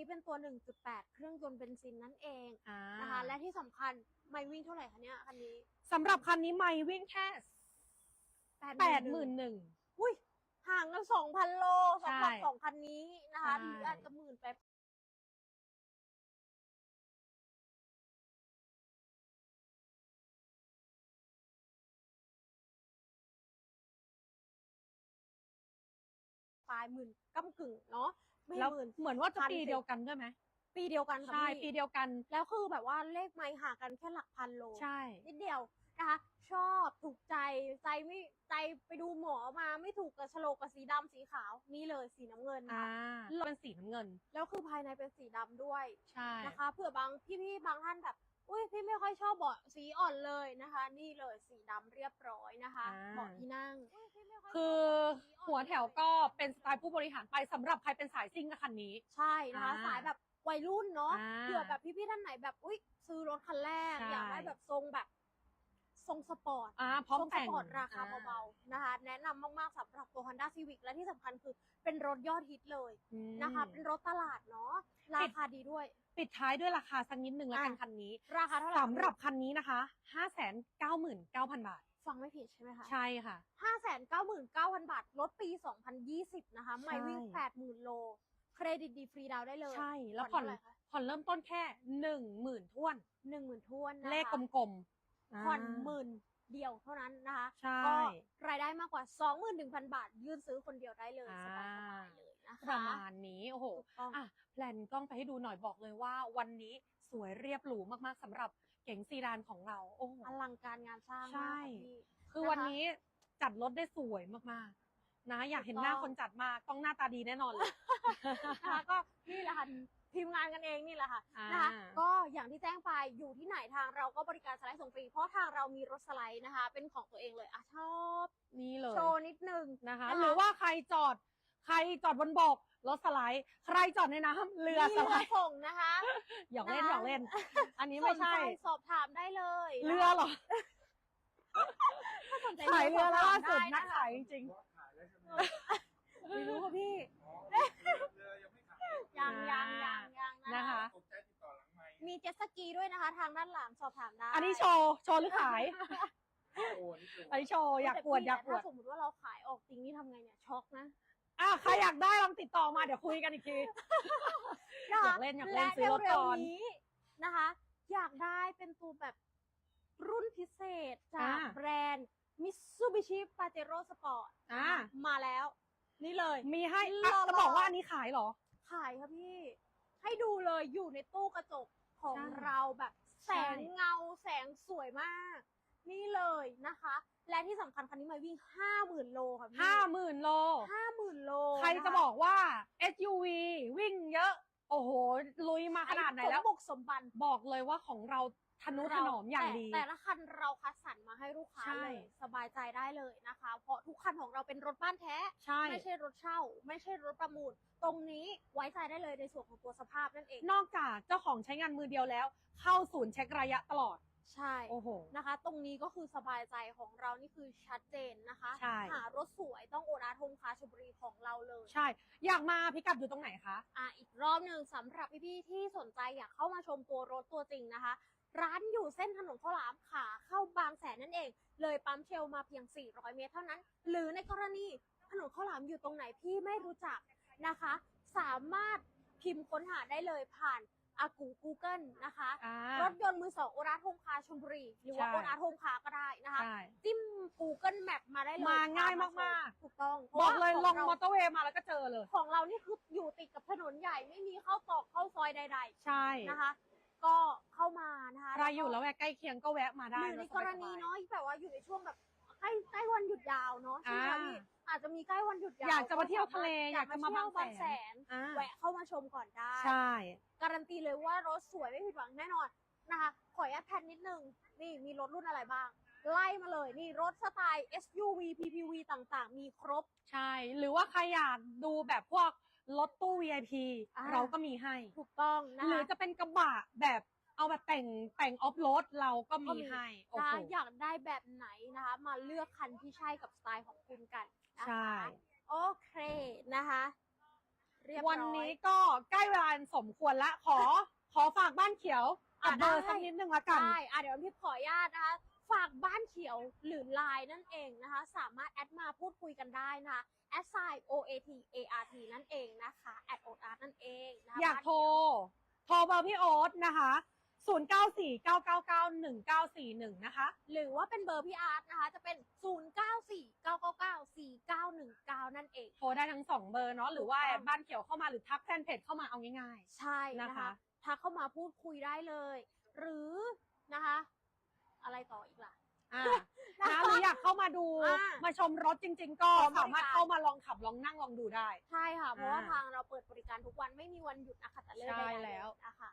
นี้เป็นตัว 1.8 เครื่องยนต์เบนซินนั่นเองอ่านะคะ และที่สำคัญไม่วิ่งเท่าไหร่คะเนี่ยคันนี้สำหรับคันนี้ไม่วิ่งแค่แปดหมื่นหนึ่ง อุ้ยห่างกัน2,000โลสำหรับใช่สองคันนี้นะคะใช่หรืออาจจะหมื่นไปปลายหมื่นก้ากึ่งเนาะ ไม่แล้วหมื่น เหมือนว่าจะพันปีสิ เดียวกันด้วยไหมปีเดียวกันค่ะใช่พี่ปีเดียวกัน แล้วคือแบบว่าเลขไม้ห่างกันแค่หลักพันโลใช่ นิดเดียว นะคะ ชอบถูกใจใจไม่ใจไปดูหมอมาไม่ถูกกับฉลกกับสีดำสีขาวนี่เลยสีน้ำเงินอ่าค่ะเป็นสีน้ำเงิน แล้วคือภายในเป็นสีดำด้วยใช่ นะคะเผื่อบางพี่ๆบางท่านแบบ อุ้ยพี่ไม่ค่อยชอบเบาะสีอ่อนเลยนะคะ นี่เลยสีดำเรียบร้อยนะคะเบาะที่นั่งยพี่ไม่ยชบคือสีอ่อนหัวแถวก็เป็นสไตล์ผู้บริหารไปสำหรับใครเป็นสายซิ่งกับคันนี้ ใช่นะคะ อ่าสายแบบวัยรุ่นเนาะอ่าเผื่อแบบพี่ๆท่านไหนแบบอุ้ยซื้อรถคันแรกใช่ อยากได้แบบทรงแบบ ทรงสปอร์ตอ่าพร้อมทรงสแต่งปอร์ตราคาเบาๆนะคะ แนะนำมากๆสำหรับตัว Honda Civic และที่สำคัญคือเป็นรถยอดฮิตเลยอืม นะคะ เป็นรถตลาดเนาะราคาดีด้วย ปิดท้ายด้วยราคาสักนิดนึงแล้วกันอะ คันนี้ราคาเท่าไหร่สำหรับคันนี้นะคะ 599,000 บาท ฟังไม่ผิดใช่ไหมคะ ใช่ค่ะ ห้าแสนเก้าหมื่นเก้าพันบาทรถปี2020นะคะใช่ ไม่วิ่ง80,000โล เครดิตดีฟรีดาวน์ได้เลยใช่แล้วผ่อนเท่าไหร่คะผ่อนเริ่มต้นแค่10,000ท้วน หนึ่งหมื่นทวนนะคะเลขกลมๆ ผ่อนาหมื่นเดียวเท่านั้นนะคะใช่ก็รายได้มากกว่า 21,000 บาท ยื่นซื้อคนเดียวได้เลยอ่าสบายๆเลยนะคะประมาณนี้โอ้โหถูกต้องอะแพลนกล้องไปให้ดูหน่อยบอกเลยว่าวันนี้สวยเรียบหรูมากๆสำหรับเก๋งซีดานของเราโอ้โหอลังการงานสร้างใช่มากค่ะพี่คือนะคะวันนี้จัดรถได้สวยมากๆนะอยากเห็นหน้าถูกต้องคนจัดมากต้องหน้าตาดีแน่นอนเลยนะคะ ก็นี่แหละค่ะทีมงานกันเองนี่แหละค่ะอ่านนะคะก็อย่างที่แจ้งไปอยู่ที่ไหนทางเราก็บริการสไลด์ส่งฟรี เพราะทางเรามีรถสไลด์นะคะ เป็นของตัวเองเลยอะชอบนี่เลยโชว์นิดนึง นะคะ นะคะ หรือว่าใครจอด ใครจอดบนบกรถสไลด์ใครจอดในน้ำเรือมีสเรืไลอด์ส่งนะคะหยอกเล่นนะหยอกเล่น อันนี้ไม่ใช่ สนจสอบถามได้เลยเรือเหรอถ้าสนใจขายเรือล่าสุดสอบถมไนักขายจริงว่าขายแล้วใช่ไหมไม่รู้ค่ะพี่ อ๋อเรือ ยังไม่ขายยังยังยังยังๆนะคะตกใจติดต่อหลังไมค์มีเจ็ตสกีด้วยนะคะ ทางด้านหลังสอบถามได้อันนี้โชว์ โชว์หรือขาย โอ้นี่คืออันนี้โชว์ อยากอวด อยากอวดถ้าสมมติว่าเราขายออกจริงนี่ทำไงเนี่ยช็อกนะอะใครอยากได้ลองติดต่อมาเดี๋ยวคุยกันอีกทีนะคะอยากเล่นอยากเล่นและซื้อรถก่อนเร็วๆนี้นะคะ อยากได้เป็นตัวแบบรุ่นพิเศษจากอ่า แบรนด์ Mitsubishi Pajero Sport อ่ามาแล้ว นี่เลย มีให้รออะจะบอกว่าอันนี้ขายเหรอ ขายค่ะพี่ ให้ดูเลยอยู่ในตู้กระจกของใช่เราแบบ แสงใช่ เงาแสงสวยมาก นี่เลยนะคะ และที่สำคัญคันนี้มาวิ่งห้าหมื่นโลค่ะพี่ห้าหมื่นโล ห้าหมื่นโลใครจะบอกว่า SUV วิ่งเยอะ โอ้โห ลุยมาขนาดไหนแล้วสมบุกสมบันบอกเลยว่าของเราทนุถนอมอย่างดี แต่แต่ละคันเราคัดสรรมาให้ลูกค้าใช่เลยสบายใจได้เลยนะคะ เพราะทุกคันของเราเป็นรถบ้านแท้ใช่ไม่ใช่รถเช่า ไม่ใช่รถประมูล ตรงนี้ไว้ใจได้เลยในส่วนของตัวสภาพนั่นเอง นอกจากเจ้าของใช้งานมือเดียวแล้ว เข้าศูนย์เช็คระยะตลอด ใช่โอ้โห นะคะ ตรงนี้ก็คือสบายใจของเรานี่คือชัดเจนนะคะใช่ หารถสวยต้องโอนาทมคาชลบุรีของเราเลย ใช่ อยากมาพิกัดอยู่ตรงไหนคะ อะอีกรอบหนึ่งสำหรับพี่ๆที่สนใจอยากเข้ามาชมตัวรถตัวจริงนะคะ ร้านอยู่เส้นถนนข้าวหลามขาเข้าบางแสนนั่นเอง เลยปั๊มเชลมาเพียง 400 เมตรเท่านั้น หรือในกรณีถนนข้าวหลามอยู่ตรงไหนพี่ไม่รู้จักนะคะ สามารถพิมพ์ค้นหาได้เลยผ่าน อากู Google นะคะอ่ารถยนต์มือสองโอราโฮมคาชลบุรี หรือว่าใช่โอราโฮมคาก็ได้นะคะใช่จิ้ม Google Map มาได้เลยมาง่ายตชมากๆ ถูกต้องพราะบอกว่าเลยขลองงเรามอเตอร์เวย์มาแล้วก็เจอเลย ของเรานี่คืออยู่ติดกับถนนใหญ่ไม่มีเข้าตอกเข้าซอยใดใช่ๆนะคะก็เข้ามานะคะใครอยู่แล้วแวกใกล้เคียงก็แวะมาได้หรือในกรณีสบายๆเนาะแบบว่าอยู่ในช่วงแบบใกล้ใกล้วันหยุดยาวเนาะใช่ไหมคะอ่าพี่ อาจจะมีใกล้วันหยุดยาวอยากจะมาเที่ยวทะเลอยากจะมาเที่ยวบาบางงแสแสนนอ่า แวะเข้ามาชมก่อนได้ ใช่ การันตีเลยว่ารถสวยไม่ผิดหวังแน่นอนนะคะ ขออนุญาตแพนนิดนึง นี่มีรถรุ่นอะไรบ้าง ไล่มาเลยนี่รถสไตล์ SUV PPV ต่างๆ มีครบ ใช่ หรือว่าใครอยากดูแบบพวกรถตู้ VIP อ่า เราก็มีให้ ถูกต้องนะหรือคะจะเป็นกระบะแบบ เอาแบบแต่งแต่งออฟโรดเราก็มีให้โอ้นะโหอยากได้แบบไหนนะคะ มาเลือกคันที่ใช่กับสไตล์ของคุณกันนะคะใช่ โอเคนะคะ เรียบร้อย วันนี้ก็ใกล้เวลาสมควรละขอ ขอฝากบ้านเขียวกับอะเบอร์ได้ สักนิดนึงละกันใช่อะเดี๋ยวพี่ขออนุญาตนะคะ ฝากบ้านเขียวหรือไลน์นั่นเองนะคะ สามารถแอดมาพูดคุยกันได้นะคะแอดไซ O A T A R T นั่นเองนะคะแอดโออาร์นั่นเองนะคะอยากโทรโทรเบอร์พี่โอ๊ตนะคะ 0 9 4 9 9 9 1 9 4 1 นะคะ หรือว่าเป็นเบอร์พี่อาร์ตนะคะ จะเป็น 0 9 4 9 9 9 4 9 1 9 นั่นเอง โทรได้ทั้งสองเบอร์เนาะหรือว่าถูกแอต้องดบ้านเขียวเข้ามาหรือทักแฟนเพจเข้ามาเอาง่ายใช่นะนะคะคะ ทักเข้ามาพูดคุยได้เลย หรือนะคะ อะไรต่ออีกล่ะๆอ่า นะหรืออยากเข้ามาดูอ่ามาชมรถจริง ๆ ก็พร้อมบริการ สามารถเข้ามาลองขับลองนั่งลองดูได้ ใช่ค่ะ เพราะว่าอ่าทางเราเปิดบริการทุกวันไม่มีวันหยุดนะคะแต่เลิกใช่ใดๆแล้ว นะคะ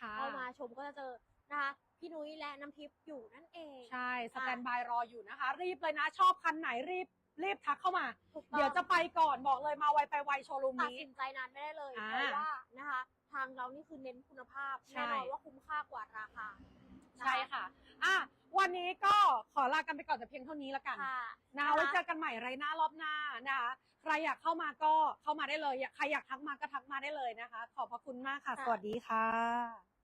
ค่ะเข้ามาชมก็จะเจอนะคะพี่นุ้ยและน้ำทิพย์อยู่นั่นเองใช่สแตนบายรออยู่นะคะ รีบเลยนะชอบคันไหนรีบรีบทักเข้ามา ถูกต้องเดี๋ยวจะไปก่อนบอกเลยมาไวไปไวโชว์รูมตัดนี้ สินใจนานไม่ได้เลยอ่าเพราะว่านะคะ ทางเรานี่คือเน้นคุณภาพใช่ แน่นอนว่าคุ้มค่ากว่าราคาใช่ค่ะ อะ วันนี้ก็ขอลากันไปก่อนแต่เพียงเท่านี้ละกันค่ะนะคะไว้เจอกันใหม่ไรหน้ารอบหน้านะคะใครอยากเข้ามาก็เข้ามาได้เลยอยากใครอยากทักมาก็ทักมาได้เลยนะคะ ขอบพระคุณมากค่ะค่ะสวัสดีค่ะ